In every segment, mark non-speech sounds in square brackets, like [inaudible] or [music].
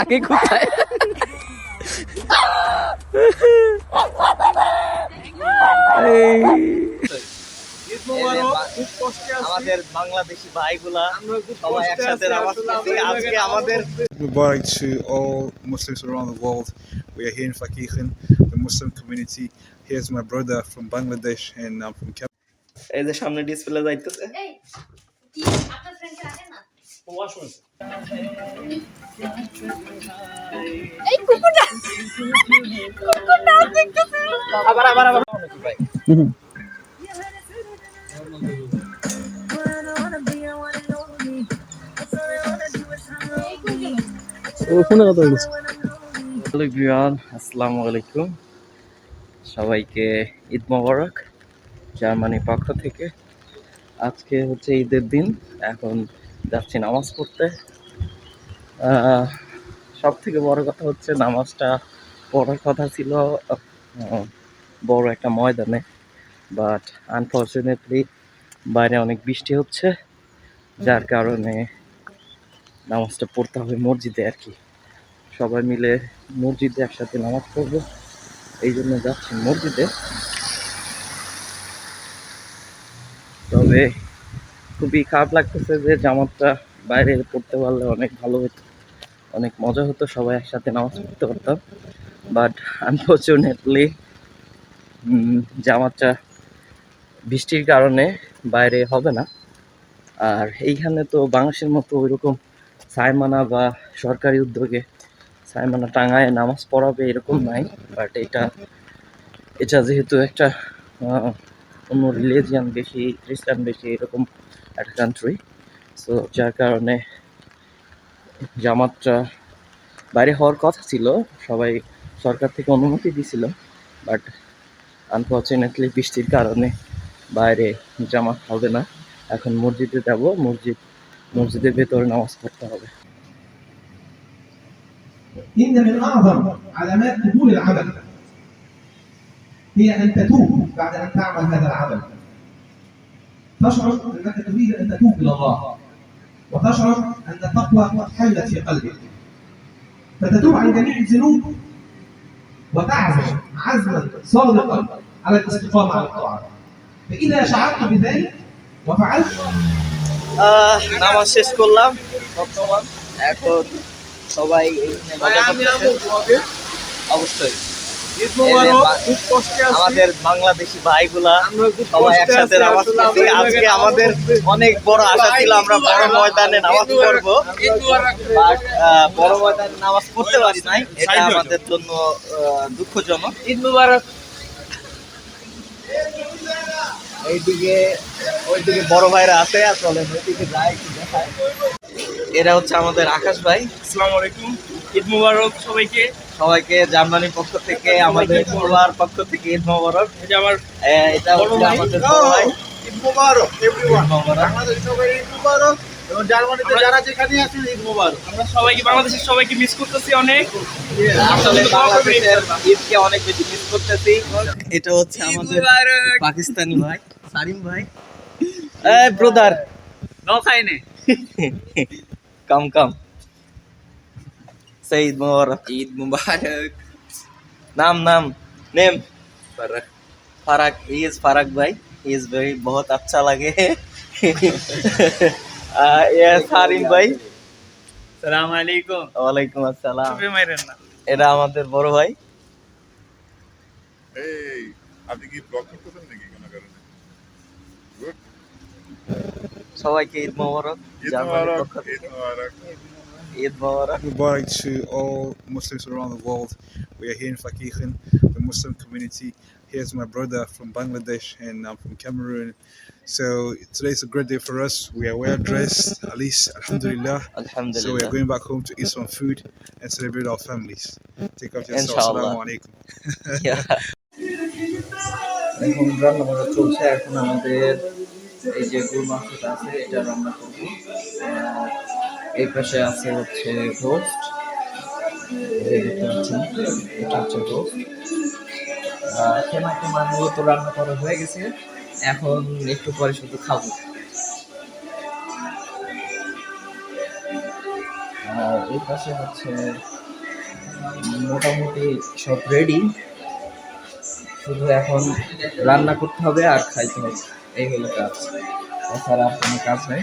আগে কোথায় আমাদের বাংলাদেশি ভাইগুলা সবাই একসাথে আজকে আমাদের Mubarak to all Muslims around the world. We are here in Fakirkhan, the Muslim community. Here's my brother from Bangladesh, and I'm from Cameroon. এই যে সামনে ডিসপ্লে যাইতেছে এই কি আপনার ফ্রেন্ডকে রাখেন না এই কুকুরটা কুকুরটা দেখতেছে। আবার আবার আবার। ভাই হ্যালো বিয়ান আসসালামু আলাইকুম। সবাইকে ঈদ মোবারক জার্মানির পক্ষ থেকে। আজকে হচ্ছে ঈদের দিন। এখন যাচ্ছি নামাজ পড়তে। সব থেকে বড় কথা হচ্ছে নামাজটা পড়ার কথা ছিল বড় একটা ময়দানে। বাট আনফর্চুনেটলি বাইরে অনেক বৃষ্টি হচ্ছে, যার কারণে নামাজটা পড়তে হবে মসজিদে আর কি। সবাই মিলে মসজিদে একসাথে নামাজ পড়ব, এই জন্য যাচ্ছি মসজিদে। তবে খুবই খারাপ লাগতেছে যে জামাতটা বাইরে পড়তে পারলে অনেক ভালো হতো অনেক মজা হতো সবাই একসাথে নামাজ পড়তে পারতাম। বাট আনফর্চুনেটলি জামাতটা বৃষ্টির কারণে বাইরে হবে না। আর এইখানে তো বাংলাদেশের মতো ওইরকম সাইমানা বা সরকারি উদ্যোগে সাইমানা টাঙায় নামাজ পড়াবে এরকম নাই। বাট এটা এটা যেহেতু একটা অন্য রিলিজিয়ান বেশি, খ্রিস্টান বেশি এরকম একটা কান্ট্রি সো যার কারণে জামাতটা বাইরে হওয়ার কথা ছিল সবাই সরকার থেকে অনুমতি দিছিল বাট আনফর্চুনেটলি বৃষ্টির কারণে বাইরে জামাত হবে না এখন মসজিদে যাব মসজিদ মসজিদের ভেতরে নামাজ পড়তে হবে إن من أعظم علامات قبول العمل هي أن تتوب بعد أن تعمل هذا العمل. تشعر أنك تريد أن تتوب إلى الله وتشعر أن التقوى قد حلت في قلبك. فتتوب عن جميع الذنوب وتعزم عزما صادقا على الاستقامة على الطاعة. فإذا شعرت بذلك وفعلت আহ, নামাজ শেষ করলাম বর্তমান এখন সবাই এইখানে মজা করতেছে। অবশ্যই এই যে বা- আমাদের বাংলাদেশি ভাইগুলা সবাই একসাথে নামাজ পড়ছি। আজকে আমাদের অনেক বড় আশা ছিল আমরা বড় ময়দানে নামাজ পড়ব। বড় ময়দানে নামাজ পড়তে পারি নাই। এটা আমাদের জন্য দুঃখজনক। ঈদ মুবারক। এইদিকে ওইদিকে বড় ভাইরা আছে আসলে ওইদিকে যাই একটু দেখায় এরা হচ্ছে আমাদের আকাশ ভাই। আসসালামু আলাইকুম। ঈদ মুবারক সবাইকে। সবাইকে জার্মানির পক্ষ থেকে আমাদের পরিবার পক্ষ থেকে ঈদ মোবারক। এই আমার আহ, এটা হচ্ছে আমাদের ভাই। ঈদ মোবারক মোবারক। বাংলাদেশের সবাই ঈদ মোবারক। এবং জার্মানিতে যারা যেখানে আছেন ঈদ মোবারক। আমরা সবাইকে বাংলাদেশের সবাইকে মিস করতেছি অনেক। আসলে বাংলাদেশের ঈদকে অনেক বেশি মিস করতেছি। এটা হচ্ছে আমাদের পাকিস্তানি ভাই সারিম ভাই। এই ব্রাদার ন। খাইনে কাম কাম। আচ্ছা ঈদ মোবারক ঈদ মুবারক নাম নাম নেম ফারাক ফারাক হি ইজ ফারাক ভাই হি ইজ ভেরি বহুত আচ্ছা লাগে ইয়েস হারিম ভাই সালাম আলাইকুম ওয়ালাইকুম আসসালাম এটা আমাদের বড় ভাই এই আপনি কি ব্লগ করতেছেন নাকি কোনো কারণে সবাইকে ঈদ মোবারক ঈদ মোবারক ঈদ মোবারক ঈদ মোবারক Mubarak to all Muslims around the world. We are here in Fakirkhan, the Muslim community. Here's my brother from Bangladesh, and I'm from Cameroon. So today's a great day for us. We are well dressed, at least, Alhamdulillah. So we are আলহামদুলিল্লাহ going back home to eat some food and celebrate our families. Take care of yourself. Inshallah. Assalamu alaikum. [laughs] [laughs] এখন রান্না করা চলছে এখন আমাদের এই যে গরু মাংসটা আছে এটা রান্না করবো আর এই পাশে আছে হচ্ছে রোস্ট দেখতে এটা হচ্ছে রোস্ট মূলত রান্না হয়ে গেছে। এখন একটু পরে শুধু খাব। হচ্ছে মোটামুটি সব রেডি শুধু এখন রান্না করতে হবে আর খাইতে হবে। এই হলো কাজ। তাছাড়া কোনো কাজ নেই।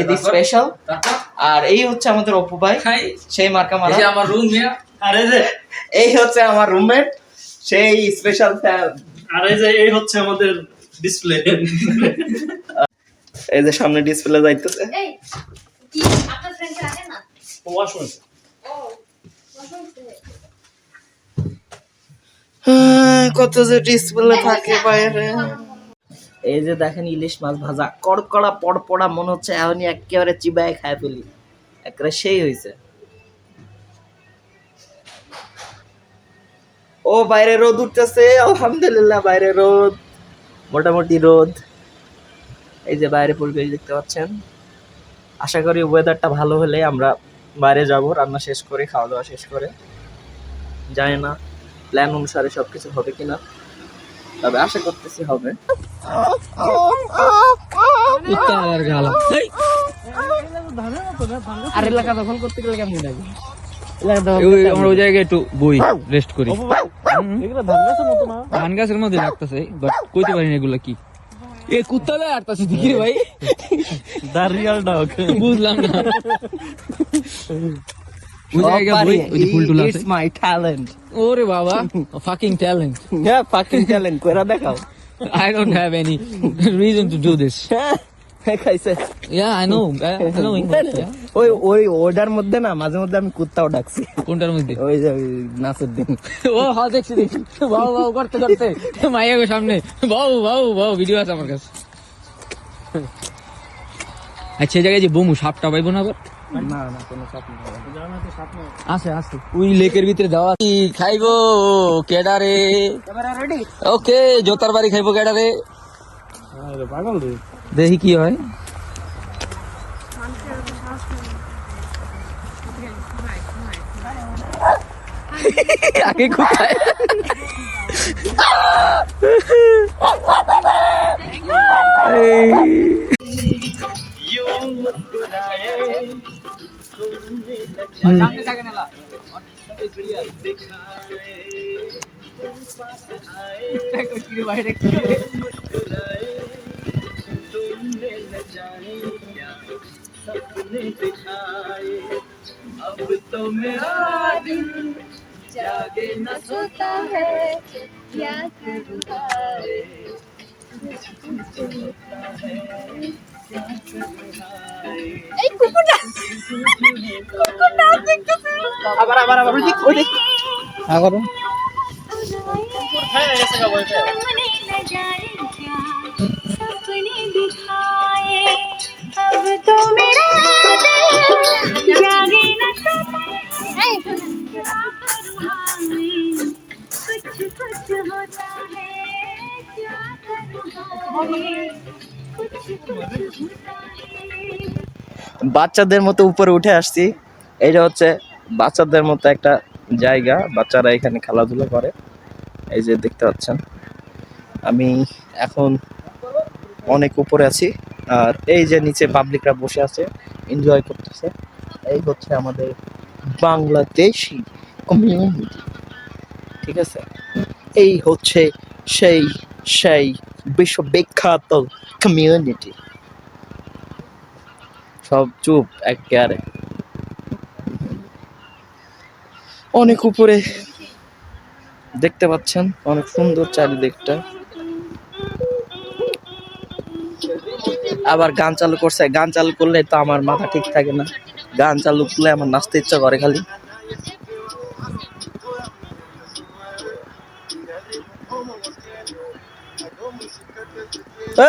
ঈদ স্পেশাল আর এই হচ্ছে আমাদের অপু ভাই সেই মার্কা মারা। আমার রুম আরে যে। এই হচ্ছে আমার রুমমেট সেই স্পেশাল আরে যে এই হচ্ছে আমাদের ডিসপ্লে [laughs] এই যে সামনে ডিসপ্লে যাইতেছে। এই কি? আপনার ফ্রেন্ডকে রাখেন না? ওয়াশরুম ও বসুন হ্যাঁ, কত যে ডিসপ্লে থাকে বাইরে। এই যে দেখেন ইলিশ মাছ ভাজা, কড়কড়া পড়পড়া মনে হচ্ছে এখনই একেবারে চিবায় খায় ফেলি। একেবারে সেই হয়েছে ও, বাইরে রোদ উঠতেছে, আলহামদুলিল্লাহ বাইরে রোদ, মোটামুটি রোদ। এই যে বাইরে পরিবেশ দেখতে পাচ্ছেন। আশা করি ওয়েদারটা ভালো হলে আমরা বাইরে যাব, রান্না শেষ করে, খাওয়া দাওয়া শেষ করে। জানি না প্ল্যান অনুসারে সবকিছু হবে কিনা। তবে আশা করতেছি হবে। আর এলাকা দখল করতে গেলে কেমন লাগে? আমরা ওই জায়গায় একটু বই রেস্ট করি। ধান গাছের মধ্যে লাগতেছে বাট কইতে পারি না এগুলা কি। এ কুত্তালে আটতাছে ভাই। ডগ। বুঝলাম না। ওই জায়গায় বই ওই যে ফুল টুল আছে। ইটস মাই ট্যালেন্ট ওরে বাবা ফাকিং ট্যালেন্ট হ্যাঁ ফাকিং ট্যালেন্ট কইরা দেখাও। I don't have any reason to do this খাইছে। আই নো আই নো ওই ওই ওটার মধ্যে না মাঝে মধ্যে আমি কুত্তাও ডাকছি। কোনটার মধ্যে? ওই যে নাচের দিন ও হ্যাঁ দেখছি দেখছি। বাউ বাউ করতে করতে। মাইয়া গো সামনে। বাউ বাউ বাউ ভিডিও আছে আমার কাছে। আচ্ছা এই জায়গায় যে বমু সাপটা পাইবো না আবার? না না, কোনো চাপ নেই। আছে আছে ওই লেকের ভিতরে দেওয়া কি খাইবো, কেডারে? ওকে, জোতার বাড়ি খাইবো, কেডারে। পাগল রে দেখি কি হয়। আগে কোথায়? अब तो मेरा दिन जागे न सोता है क्या करूँ এই কুকুরটা কুকুরটা দেখতেছে আবার আবার আবার ওই দিক ওই দিক আবার सपने न जाने क्या सपने दिखाए अब तो मेरा दिल जागे न सके क्या करूँ हाँ मैं? कुछ कुछ होता है क्या करूँ বাচ্চাদের মতো উপরে উঠে আসছি। এইটা হচ্ছে বাচ্চাদের মতো একটা জায়গা। বাচ্চারা এখানে খেলাধুলা করে। এই যে দেখতে পাচ্ছেন। আমি এখন অনেক উপরে আছি। আর এই যে নিচে পাবলিকরা বসে আছে এনজয় করতেছে। এই হচ্ছে আমাদের বাংলাদেশি কমিউনিটি ঠিক আছে? এই হচ্ছে সেই সেই বিশ্ববিখ্যাত কমিউনিটি সব চুপ একেবারে। অনেক উপরে। দেখতে পাচ্ছেন অনেক সুন্দর চারিদিকটা। আবার গান চালু করছে গান চালু করলে তো আমার মাথা ঠিক থাকে না। গান চালু করলে আমার নাচতে ইচ্ছা করে খালি। এ!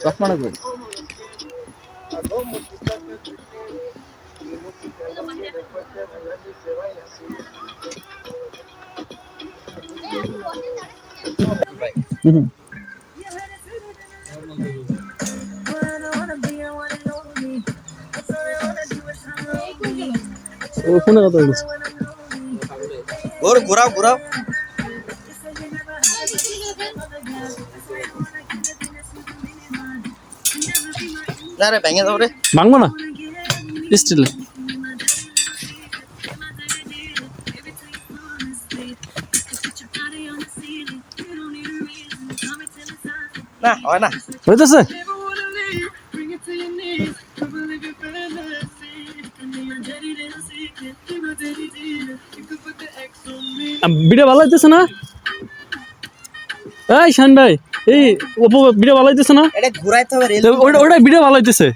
চশমাটা কই? ও ফোনে কথা বলছে ঘোর ঘোরাও ঘোরাও না রে ভেঙে যাও রে। ভাঙবো না? স্টিল না হয় না। হইতেছে? ভিডিও ভালো হইতেছে না? এই শান ভাই। এই ওপো ভিডিও ভালো হইতেছে না? এটা ঘুরাইতে হবে রেল ওটা ওটা ভিডিও ভালো হইতেছে।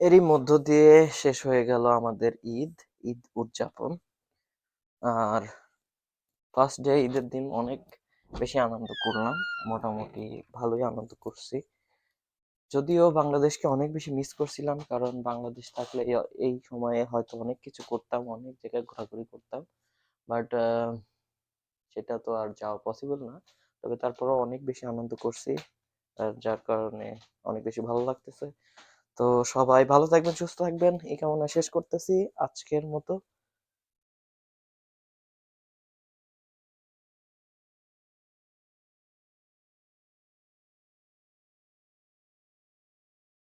এরই মধ্য দিয়ে শেষ হয়ে গেল আমাদের ঈদ ঈদ উদযাপন। আর ফার্স্ট ডে ঈদের দিন অনেক বেশি আনন্দ করলাম মোটামুটি ভালোই আনন্দ করছি। যদিও বাংলাদেশকে অনেক বেশি মিস করছিলাম কারণ বাংলাদেশ থাকলে এই সময়ে হয়তো অনেক কিছু করতাম অনেক জায়গায় ঘোরাঘুরি করতাম। বাট সেটা তো আর যাওয়া পসিবল না। তবে তারপরেও অনেক বেশি আনন্দ করছি যার কারণে অনেক বেশি ভালো লাগতেছে। তো সবাই ভালো থাকবেন, সুস্থ থাকবেন, এই কামনা শেষ করতেছি। আজকের মতো